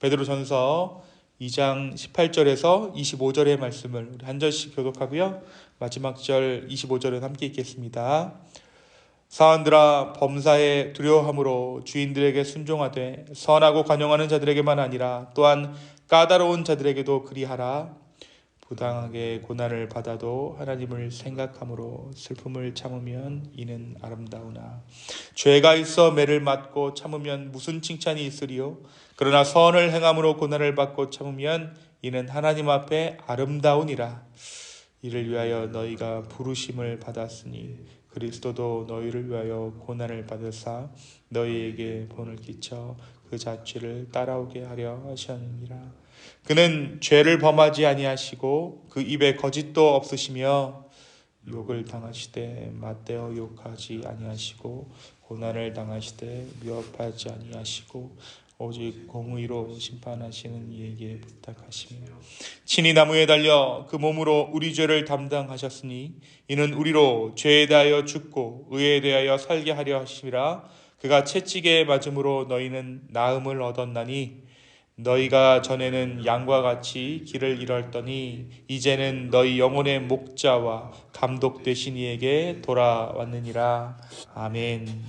베드로전서 2장 18절에서 25절의 말씀을 우리 한 절씩 교독하고요. 마지막 절 25절은 함께 읽겠습니다. 사원들아 범사에 두려워함으로 주인들에게 순종하되 선하고 관용하는 자들에게만 아니라 또한 까다로운 자들에게도 그리하라. 부당하게 고난을 받아도 하나님을 생각함으로 슬픔을 참으면 이는 아름다우나. 죄가 있어 매를 맞고 참으면 무슨 칭찬이 있으리요? 그러나 선을 행함으로 고난을 받고 참으면 이는 하나님 앞에 아름다우니라. 이를 위하여 너희가 부르심을 받았으니 그리스도도 너희를 위하여 고난을 받으사 너희에게 본을 끼쳐 그 자취를 따라오게 하려 하셨느니라 그는 죄를 범하지 아니하시고 그 입에 거짓도 없으시며 욕을 당하시되 맞대어 욕하지 아니하시고 고난을 당하시되 위협하지 아니하시고 오직 공의로 심판하시는 이에게 부탁하시며 친히 나무에 달려 그 몸으로 우리 죄를 담당하셨으니 이는 우리로 죄에 대하여 죽고 의에 대하여 살게 하려 하심이라 그가 채찍에 맞음으로 너희는 나음을 얻었나니 너희가 전에는 양과 같이 길을 잃었더니 이제는 너희 영혼의 목자와 감독 되신 이에게 돌아왔느니라 아멘.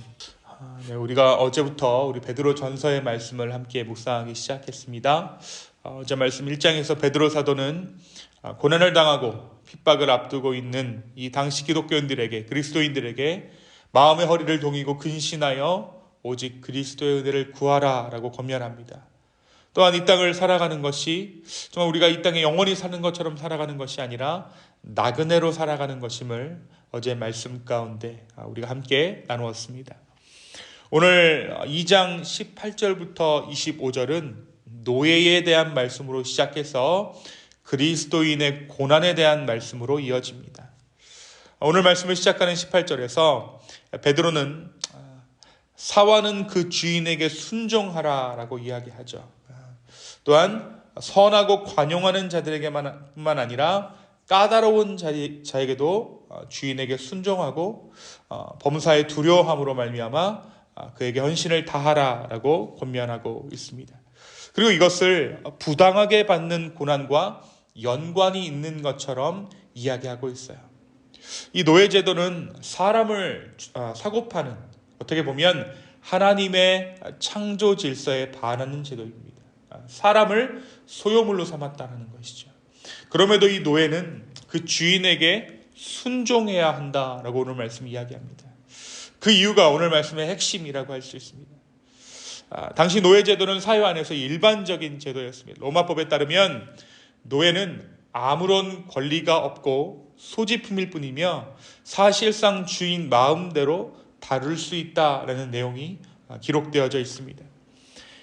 아, 네, 우리가 어제부터 우리 베드로 전서의 말씀을 함께 묵상하기 시작했습니다. 어, 어제 말씀 1장에서 베드로 사도는 아, 고난을 당하고 핍박을 앞두고 있는 이 당시 기독교인들에게 그리스도인들에게 마음의 허리를 동이고 근신하여 오직 그리스도의 은혜를 구하라라고 권면합니다. 또한 이 땅을 살아가는 것이 정말 우리가 이 땅에 영원히 사는 것처럼 살아가는 것이 아니라 나그네로 살아가는 것임을 어제 말씀 가운데 우리가 함께 나누었습니다. 오늘 2장 18절부터 25절은 노예에 대한 말씀으로 시작해서 그리스도인의 고난에 대한 말씀으로 이어집니다. 오늘 말씀을 시작하는 18절에서 베드로는 사와는 그 주인에게 순종하라라고 이야기하죠. 또한 선하고 관용하는 자들에게만 아니라 까다로운 자에게도 주인에게 순종하고 어, 범사에 두려워함으로 말미암아 아, 그에게 헌신을 다하라라고 권면하고 있습니다. 그리고 이것을 부당하게 받는 고난과 연관이 있는 것처럼 이야기하고 있어요. 이 노예 제도는 사람을 아, 사고 파는 어떻게 보면 하나님의 창조 질서에 반하는 제도입니다. 사람을 소유물로 삼았다는 것이죠. 그럼에도 이 노예는 그 주인에게 순종해야 한다라고 오늘 말씀 이야기합니다. 그 이유가 오늘 말씀의 핵심이라고 할 수 있습니다. 아, 당시 노예 제도는 사회 안에서 일반적인 제도였습니다. 로마법에 따르면 노예는 아무런 권리가 없고 소지품일 뿐이며 사실상 주인 마음대로 다룰 수 있다라는 내용이 기록되어져 있습니다.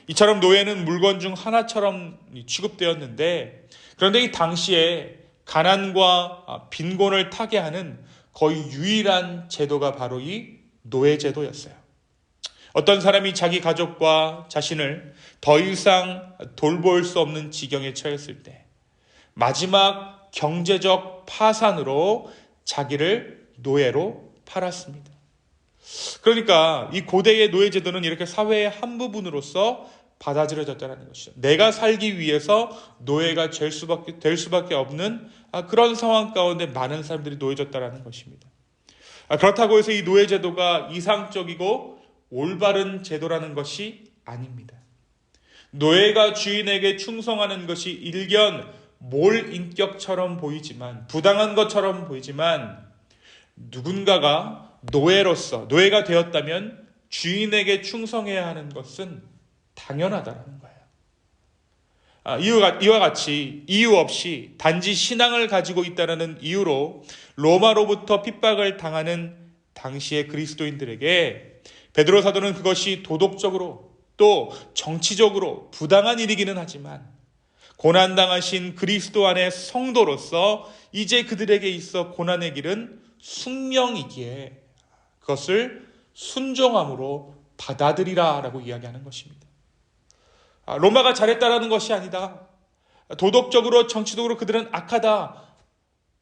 이처럼 노예는 물건 중 하나처럼 취급되었는데 그런데 이 당시에 가난과 빈곤을 타게 하는 거의 유일한 제도가 바로 이 노예 제도였어요. 어떤 사람이 자기 가족과 자신을 더 이상 돌볼 수 없는 지경에 처했을 때 마지막 경제적 파산으로 자기를 노예로 팔았습니다. 그러니까 이 고대의 노예 제도는 이렇게 사회의 한 부분으로서 받아들여졌다는 것이죠. 내가 살기 위해서 노예가 될 수밖에, 될 수밖에 없는 아, 그런 상황 가운데 많은 사람들이 놓여졌다는 것입니다. 아, 그렇다고 해서 이 노예 제도가 이상적이고 올바른 제도라는 것이 아닙니다. 노예가 주인에게 충성하는 것이 일견 몰 인격처럼 보이지만 부당한 것처럼 보이지만 누군가가 노예로서 노예가 되었다면 주인에게 충성해야 하는 것은 당연하다는 거예요. 아, 이와 같이 이유 없이 단지 신앙을 가지고 있다는 이유로 로마로부터 핍박을 당하는 당시의 그리스도인들에게 베드로 사도는 그것이 도덕적으로 또 정치적으로 부당한 일이기는 하지만 고난당하신 그리스도 안의 성도로서 이제 그들에게 있어 고난의 길은 숙명이기에 그것을 순종함으로 받아들이라 라고 이야기하는 것입니다. 아, 로마가 잘했다라는 것이 아니다. 도덕적으로 정치적으로 그들은 악하다.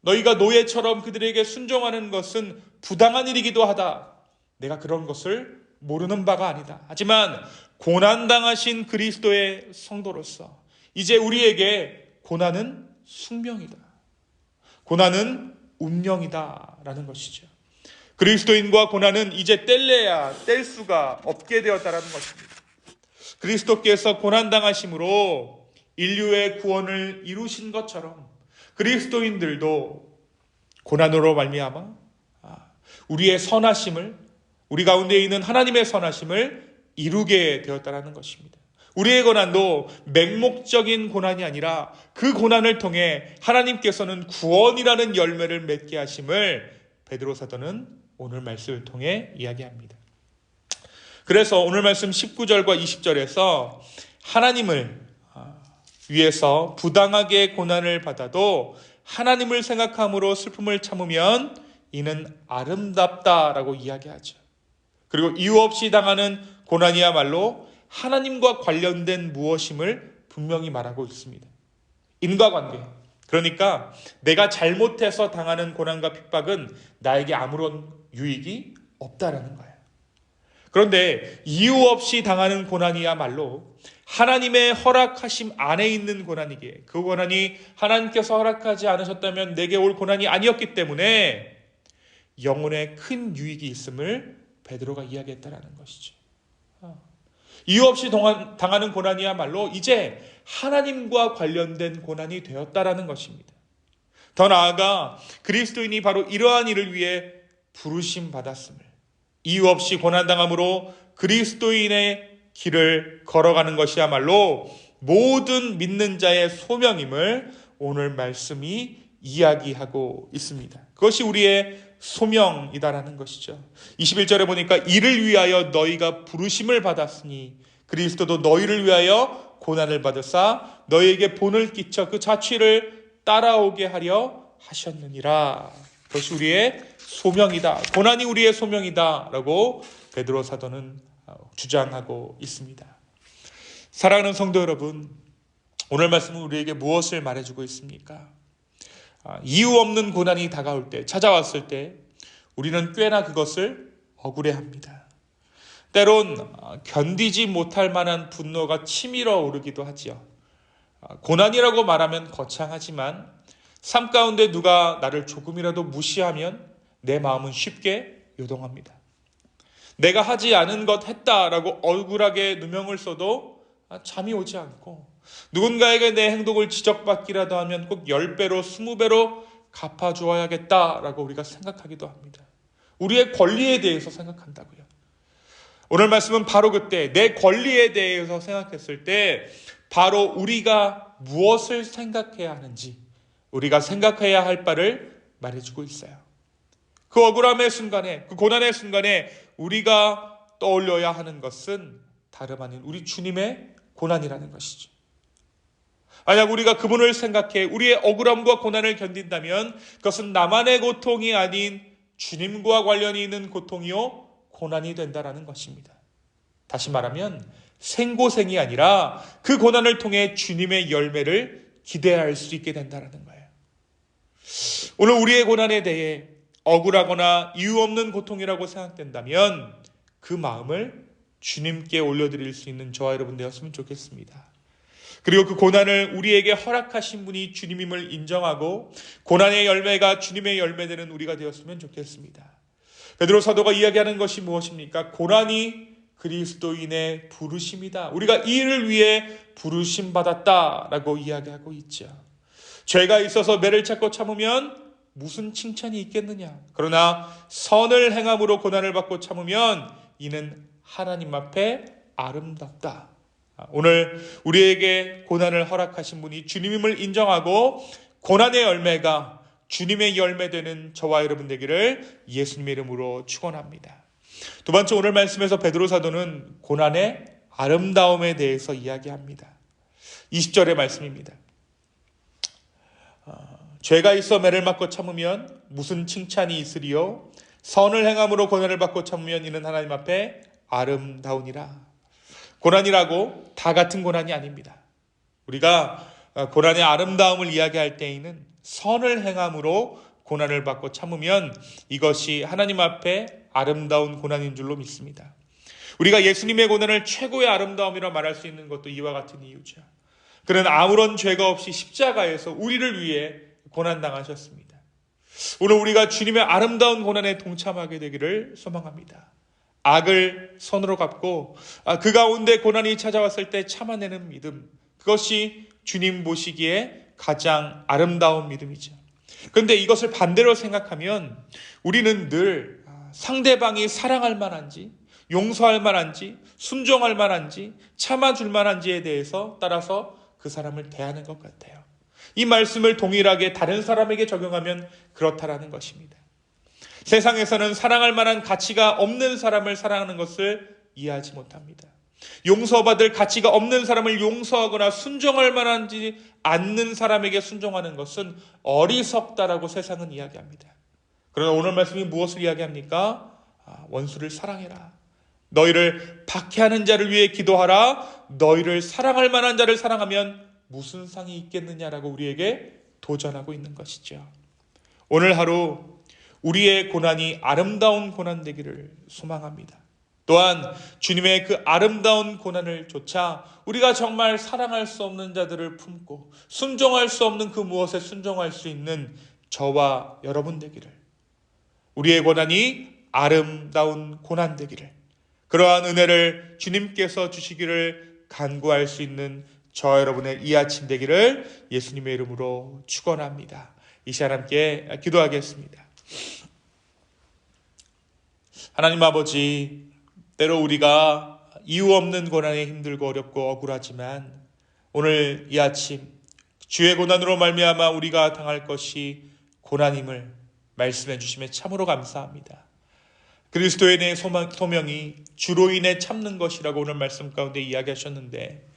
너희가 노예처럼 그들에게 순종하는 것은 부당한 일이기도 하다. 내가 그런 것을 모르는 바가 아니다. 하지만 고난당하신 그리스도의 성도로서 이제 우리에게 고난은 숙명이다. 고난은 운명이다. 라는 것이죠. 그리스도인과 고난은 이제 뗄래야 뗄 수가 없게 되었다라는 것입니다. 그리스도께서 고난당하심으로 인류의 구원을 이루신 것처럼 그리스도인들도 고난으로 말미암아 아, 우리의 선하심을 우리 가운데 있는 하나님의 선하심을 이루게 되었다라는 것입니다. 우리의 고난도 맹목적인 고난이 아니라 그 고난을 통해 하나님께서는 구원이라는 열매를 맺게 하심을 베드로 사도는 오늘 말씀을 통해 이야기합니다. 그래서 오늘 말씀 19절과 20절에서 하나님을 아, 위해서 부당하게 고난을 받아도 하나님을 생각함으로 슬픔을 참으면 이는 아름답다라고 이야기하죠. 그리고 이유 없이 당하는 고난이야말로 하나님과 관련된 무엇임을 분명히 말하고 있습니다. 인과관계. 그러니까 내가 잘못해서 당하는 고난과 핍박은 나에게 아무런 유익이 없다라는 거예요. 그런데 이유 없이 당하는 고난이야말로 하나님의 허락하심 안에 있는 고난이기에 그 고난이 하나님께서 허락하지 않으셨다면 내게 올 고난이 아니었기 때문에 영혼에 큰 유익이 있음을 베드로가 이야기했다라는 것이죠. 이유 없이 당하는 고난이야말로 이제 하나님과 관련된 고난이 되었다라는 것입니다. 더 나아가 그리스도인이 바로 이러한 일을 위해 부르심 받았음을 이유 없이 고난당함으로 그리스도인의 길을 걸어가는 것이야말로 모든 믿는 자의 소명임을 오늘 말씀이 이야기하고 있습니다. 그것이 우리의 소명이다라는 것이죠. 21절에 보니까 이를 위하여 너희가 부르심을 받았으니 그리스도도 너희를 위하여 고난을 받으사 너희에게 본을 끼쳐 그 자취를 따라오게 하려 하셨느니라. 그것이 우리의 소명이다. 고난이 우리의 소명이다라고 베드로 사도는 주장하고 있습니다. 사랑하는 성도 여러분, 오늘 말씀은 우리에게 무엇을 말해주고 있습니까? 아, 이유 없는 고난이 다가올 때, 찾아왔을 때, 우리는 꽤나 그것을 억울해합니다. 때론 아, 견디지 못할 만한 분노가 치밀어 오르기도 하지요. 아, 고난이라고 말하면 거창하지만 삶 가운데 누가 나를 조금이라도 무시하면 내 마음은 쉽게 요동합니다. 내가 하지 않은 것 했다라고 억울하게 누명을 써도 잠이 오지 않고 누군가에게 내 행동을 지적받기라도 하면 꼭 10배로 20배로 갚아주어야겠다라고 우리가 생각하기도 합니다. 우리의 권리에 대해서 생각한다고요. 오늘 말씀은 바로 그때 내 권리에 대해서 생각했을 때 바로 우리가 무엇을 생각해야 하는지 우리가 생각해야 할 바를 말해주고 있어요. 그 억울함의 순간에, 그 고난의 순간에 우리가 떠올려야 하는 것은 다름 아닌 우리 주님의 고난이라는 것이죠. 만약 우리가 그분을 생각해 우리의 억울함과 고난을 견딘다면 그것은 나만의 고통이 아닌 주님과 관련이 있는 고통이요 고난이 된다라는 것입니다. 다시 말하면 생고생이 아니라 그 고난을 통해 주님의 열매를 기대할 수 있게 된다라는 거예요. 오늘 우리의 고난에 대해 억울하거나 이유 없는 고통이라고 생각된다면 그 마음을 주님께 올려드릴 수 있는 저와 여러분 되었으면 좋겠습니다. 그리고 그 고난을 우리에게 허락하신 분이 주님임을 인정하고 고난의 열매가 주님의 열매되는 우리가 되었으면 좋겠습니다. 베드로 사도가 이야기하는 것이 무엇입니까? 고난이 그리스도인의 부르심이다. 우리가 이 일을 위해 부르심 받았다라고 이야기하고 있죠. 죄가 있어서 매를 찾고 참으면 무슨 칭찬이 있겠느냐? 그러나 선을 행함으로 고난을 받고 참으면 이는 하나님 앞에 아름답다. 오늘 우리에게 고난을 허락하신 분이 주님임을 인정하고 고난의 열매가 주님의 열매 되는 저와 여러분 되기를 예수님의 이름으로 축원합니다. 두 번째 오늘 말씀에서 베드로 사도는 고난의 아름다움에 대해서 이야기합니다. 20절의 말씀입니다. 어, 죄가 있어 매를 맞고 참으면 무슨 칭찬이 있으리요? 선을 행함으로 고난을 받고 참으면 이는 하나님 앞에 아름다우니라. 고난이라고 다 같은 고난이 아닙니다. 우리가 어, 고난의 아름다움을 이야기할 때에는 선을 행함으로 고난을 받고 참으면 이것이 하나님 앞에 아름다운 고난인 줄로 믿습니다. 우리가 예수님의 고난을 최고의 아름다움이라 말할 수 있는 것도 이와 같은 이유죠. 그는 아무런 죄가 없이 십자가에서 우리를 위해 고난당하셨습니다. 오늘 우리가 주님의 아름다운 고난에 동참하게 되기를 소망합니다. 악을 손으로 갚고 아, 그 가운데 고난이 찾아왔을 때 참아내는 믿음 그것이 주님 보시기에 가장 아름다운 믿음이죠. 그런데 이것을 반대로 생각하면 우리는 늘 아, 상대방이 사랑할 만한지 용서할 만한지 순종할 만한지 참아줄 만한지에 대해서 따라서 그 사람을 대하는 것 같아요. 이 말씀을 동일하게 다른 사람에게 적용하면 그렇다라는 것입니다. 세상에서는 사랑할 만한 가치가 없는 사람을 사랑하는 것을 이해하지 못합니다. 용서받을 가치가 없는 사람을 용서하거나 순종할 만한지 않는 사람에게 순종하는 것은 어리석다라고 세상은 이야기합니다. 그러나 오늘 말씀이 무엇을 이야기합니까? 아, 원수를 사랑해라. 너희를 박해하는 자를 위해 기도하라. 너희를 사랑할 만한 자를 사랑하면 무슨 상이 있겠느냐라고 우리에게 도전하고 있는 것이죠. 오늘 하루 우리의 고난이 아름다운 고난 되기를 소망합니다. 또한 주님의 그 아름다운 고난을 조차 우리가 정말 사랑할 수 없는 자들을 품고 순종할 수 없는 그 무엇에 순종할 수 있는 저와 여러분 되기를 우리의 고난이 아름다운 고난 되기를 그러한 은혜를 주님께서 주시기를 간구할 수 있는 저 여러분의 이 아침 되기를 예수님의 이름으로 축원합니다. 이 시간 함께 기도하겠습니다. 하나님 아버지, 때로 우리가 이유 없는 고난에 힘들고 어렵고 억울하지만 오늘 이 아침 주의 고난으로 말미암아 우리가 당할 것이 고난임을 말씀해 주심에 참으로 감사합니다. 그리스도인의 소망, 소명이 주로 인해 참는 것이라고 오늘 말씀 가운데 이야기하셨는데 아,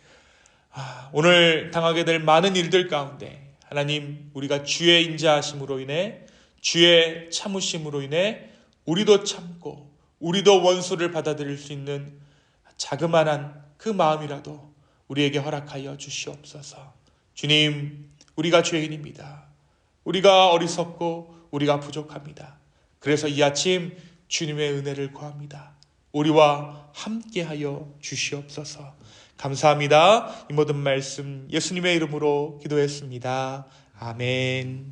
오늘 당하게 될 많은 일들 가운데 하나님 우리가 주의 인자하심으로 인해 주의 참으심으로 인해 우리도 참고 우리도 원수를 받아들일 수 있는 자그마한 그 마음이라도 우리에게 허락하여 주시옵소서. 주님, 우리가 죄인입니다. 우리가 어리석고 우리가 부족합니다. 그래서 이 아침 주님의 은혜를 구합니다. 우리와 함께하여 주시옵소서. 감사합니다. 이 모든 말씀 예수님의 이름으로 기도했습니다. 아멘.